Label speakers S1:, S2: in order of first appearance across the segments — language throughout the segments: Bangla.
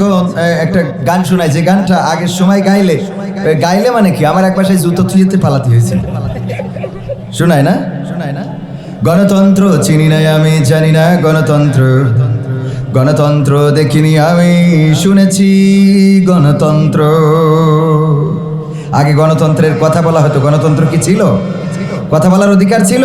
S1: এখন একটা গান শোনায় যে গানটা আগের সময় গাইলে গাইলে মানে কি? আমার এক পাশে জুতো থুইতে পালাতে হয়েছে শোনায় না? শোনায় না? গণতন্ত্র চিনি নাই আমি, জানি না গণতন্ত্র। গণতন্ত্র দেখিনি আমি, শুনেছি গণতন্ত্র। আগে গণতন্ত্রের কথা বলা হতো, গণতন্ত্র কি ছিল? কথা বলার অধিকার ছিল?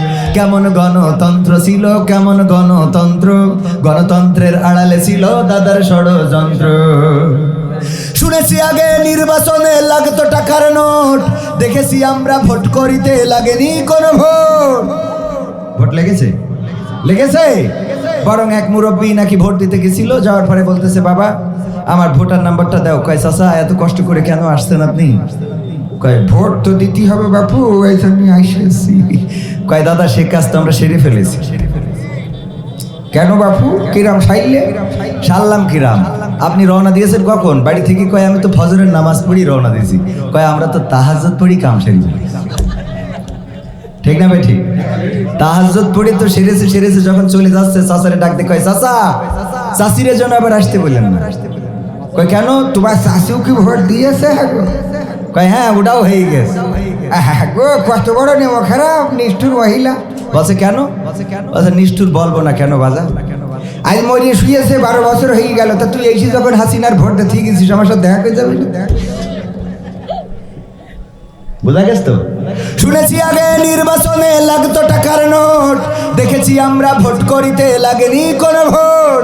S1: কেমন গণতন্ত্র ছিল, কেমন গণতন্ত্র? গণতন্ত্রের আড়ালে ছিল দাদার ষড়যন্ত্র। শুনেছি আগে নির্বাচনে লাগতো টাকার নোট, দেখেছি আমরা ভোট করিতে লাগেনি কোনো ভোট। ভোট লেগেছে? লেগেছে? বরং এক মুরব্বী নাকি ভোট দিতে গেছিল, যাওয়ার পরে বলতেছে, বাবা, আমার ভোটার নাম্বারটা দাও। কয়, চাচা, এত কষ্ট করে কেন আসছেন আপনি? কয়, ভোট তো দিতে হবে বাপু, এই জন্য আইসেছি। কয়, দাদা, সে কাজ তো আমরা সেরে ফেলেছি। কেন বাপু? কিরাম সাইলে? সারলাম কিরাম। আপনি রওনা দিয়েছেন কখন? বাড়ি থেকে কয়, আমি তো ফজরের নামাজ পড়ি রওনা দিয়েছি। কয়, আমরা তো তাহাজ্জত পড়ি কাম সেরি ঠিক না ভাই, ঠিক? তাহাজ্জত পড়ে তো সেরেছে সেরেছে, যখন চলে যাচ্ছে, চাচারে ডাকতে কয়, চাচা চাষিরের জন্য আবার আসতে বললেন না। কয়, কেন? তোমার শাশু কি ভোট দিয়েছে? কয় হ্যাঁ ওটাও হয়ে গেছে। গো কত বড় নেব খারাপ নিষ্ঠুর মহিলা। বলছে কেন? বলছে নিষ্ঠুর বলব না কেন বাজা? আজ মরিয়ে শুয়েছে বারো বছর হয়ে গেল তা তুই এসে যখন হাসিনার ভোট দিতে গেছিস আমার সাথে দেখা করে যাবি? বোঝা গেছ তো? শুনেছি আগে নির্বাচনে লাগতো টাকার নোট দেখেছি আমরা ভোট করিতে লাগেনি কোনো ভোট।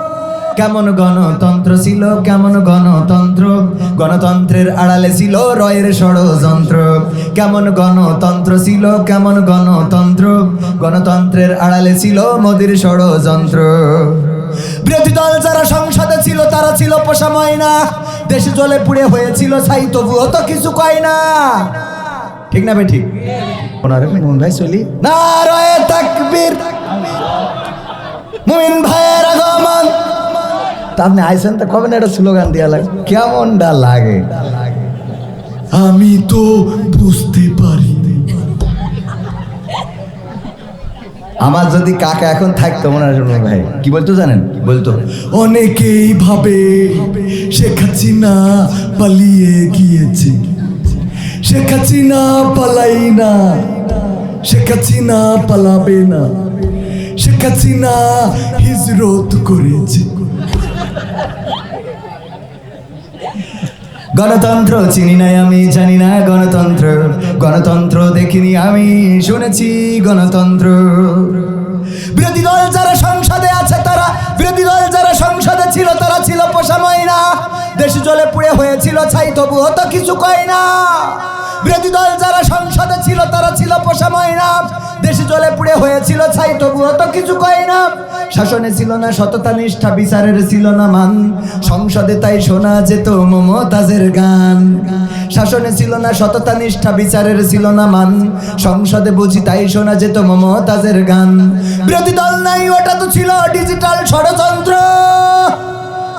S1: কেমন গণতন্ত্র ছিল কেমন গণতন্ত্র? গণতন্ত্রের আড়ালে ছিল রয়ের ষড়যন্ত্র। কেমন গণতন্ত্র ছিল কেমন গণতন্ত্র? গণতন্ত্রের আড়ালে ছিল মোদির ষড়যন্ত্র। বিরোধী দল যারা সংসদে ছিল তারা ছিল পোষা ময়না। দেশ জলে পুড়ে হয়েছিল ছাই তবুও তো কিছু কয় না। ঠিক না বে ঠিক ওনারে মন ভাই চলি। না রয়ে তাকবীর। মুমিন আগমন তা আপনি আইসেন তো কবে না একটা স্লোগান দেওয়া লাগে? কেমনটা লাগে?
S2: আমি তো বুঝতে পারি।
S1: আমার যদি কাকা এখন থাকতো মনে হয় ভাই কি বলতো জানেন? বলতো।
S2: অনেকেই ভাবে শেখ হাসিনা পালিয়ে গিয়েছে। শেখ হাসিনা পালাই না। শেখ হাসিনা পালাবে না। শেখ হাসিনা হিজরত করেছে।
S1: গণতন্ত্র চিনি নাই আমি, জানি না গণতন্ত্র। গণতন্ত্র দেখিনি আমি, শুনেছি গণতন্ত্র। বিরোধী দল যারা সংসদে আছে তারা, বিরোধী দল যারা সংসদে ছিল তারা ছিল পোষা ময়না। দেশ জলে পুড়ে হয়েছিল ছাই, তবুও তো কিছু কয় না। বিরোধী দল যারা সংসদে পোষা ময়না। দেশে জলে পুড়ে হয়েছিল ছাই, তবুও তো কিছু কয় না। শাসনে ছিল না সততা, নিষ্ঠা, বিচারের ছিল না মান। সংসদে তাই শোনা যেত মমতাজের গান। শাসনে ছিল না সততা, নিষ্ঠা, বিচারের ছিল না মান। সংসদে বুঝি তাই শোনা যেত মমতাজের গান। বিরোধী দল নাই, ওটা তো ছিল ডিজিটাল ষড়যন্ত্র।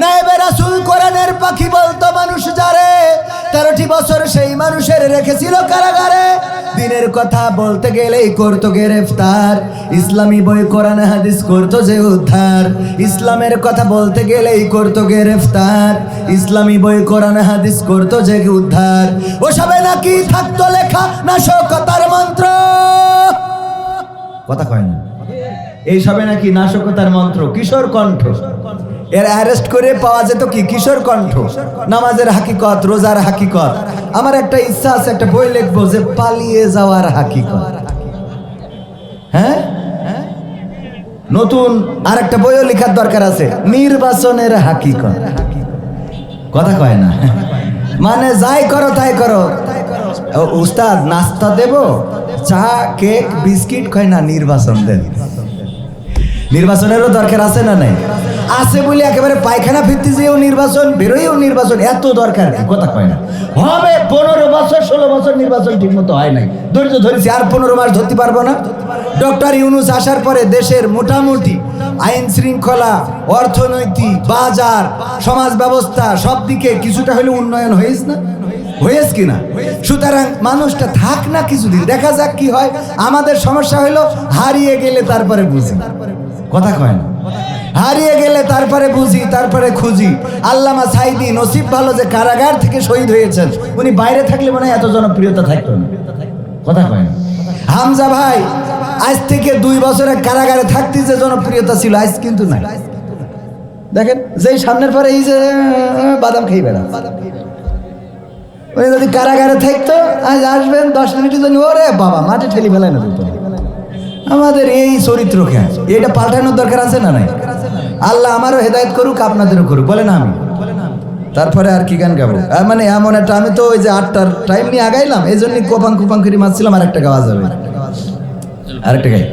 S1: নাইবে রাসুল কোরআনের পাখি বলতো, মানুষ যারে তেরোটি বছর সেই মানুষের রেখেছিল কারাগারে। দিনের কথা বলতে গেলেই করতো গ্রেফতার। ইসলামী বই, কোরআন, হাদিস করতো যে উদ্ধার। ইসলামের কথা বলতে গেলেই করতো গ্রেফতার। ইসলামী বই, কোরআন, হাদিস করতো যে উদ্ধার। ওসবে নাকি থাকতো লেখা নাশকতার মন্ত্র? কথা কয় না। এই সবে নাকি নাশকতার মন্ত্র? কিশোর কণ্ঠ। এর অ্যারেস্ট করে পাওয়া যেত কি? কিশোর কণ্ঠ। নামাজের হাকিকত, রোজার হাকিকত। আমার একটা ইচ্ছা আছে, একটা বই লিখব যে পালিয়ে যাওয়ার হাকিকত। হ্যাঁ? নতুন আর একটা বইও লেখার দরকার আছে, নির্বাচনের হাকিকত। কথা কয় না। মানে যাই করো, তাই করো। উস্তাদ, নাস্তা দেব? চা, কেক, বিস্কিট, কয় না, নির্বাচন দেন। নির্বাচনেরও দরকার আছে না নাই? আছে বলে একেবারে পায়খানা ফিরতে যেও নির্বাচন বেরোয়ও নির্বাচন এত দরকার? কথা কয় না। হবে পনেরো বছর ষোলো বছর নির্বাচন ঠিক মতো হয় নাই। ধৈর্য ধরেছি আর পনেরো মাস ধরতে পারব না। ডক্টর ইউনুস আসার পরে দেশের মোটামুটি আইন শৃঙ্খলা অর্থনৈতিক বাজার সমাজ ব্যবস্থা সব দিকে কিছুটা হলে উন্নয়ন হয়েছে না? হয়েছে কিনা সুতরাং মানুষটা থাক না কিছুদিন দেখা যাক কি হয়। আমাদের সমস্যা হলো হারিয়ে গেলে তারপরে বুঝি। কথা কয় না। হারিয়ে গেলে তারপরে বুঝি, তারপরে খুঁজি। আল্লামা সাইদি নসিব ভালো যে কারাগার থেকে শহীদ হয়েছেন, উনি বাইরে থাকলে মনে হয় এত জনপ্রিয়তা থাকতো না। কথা কয় না। হামজা ভাই, আজ থেকে দুই বছরে কারাগারে থাকতে যে জনপ্রিয়তা ছিল, আজ কিন্তু নাই। দেখেন, যেই সামনের পরে এই যে বাদাম খেয়ে বেড়া উনি যদি কারাগারে থাকতো, আজ আসবেন, দশ মিনিটের জন্য ওরে বাবা, মাঠে ঠেলি ফেলায় না দুটো আমাদের এই চরিত্র কেন? এটা পাল্টানোর দরকার আছে না নাই? আল্লাহ আমারও হেদায়ত করুক, আপনাদেরও করুক বলে না আমি তারপরে আর কি গান গাবো? মানে এমন একটা, আমি তো ওই যে আটটার টাইম নিয়ে আগাইলাম এই জন্য কোপাং কুপাং করে মারছিলাম আর একটা গাওয়া যাবে। আরেকটা গাই।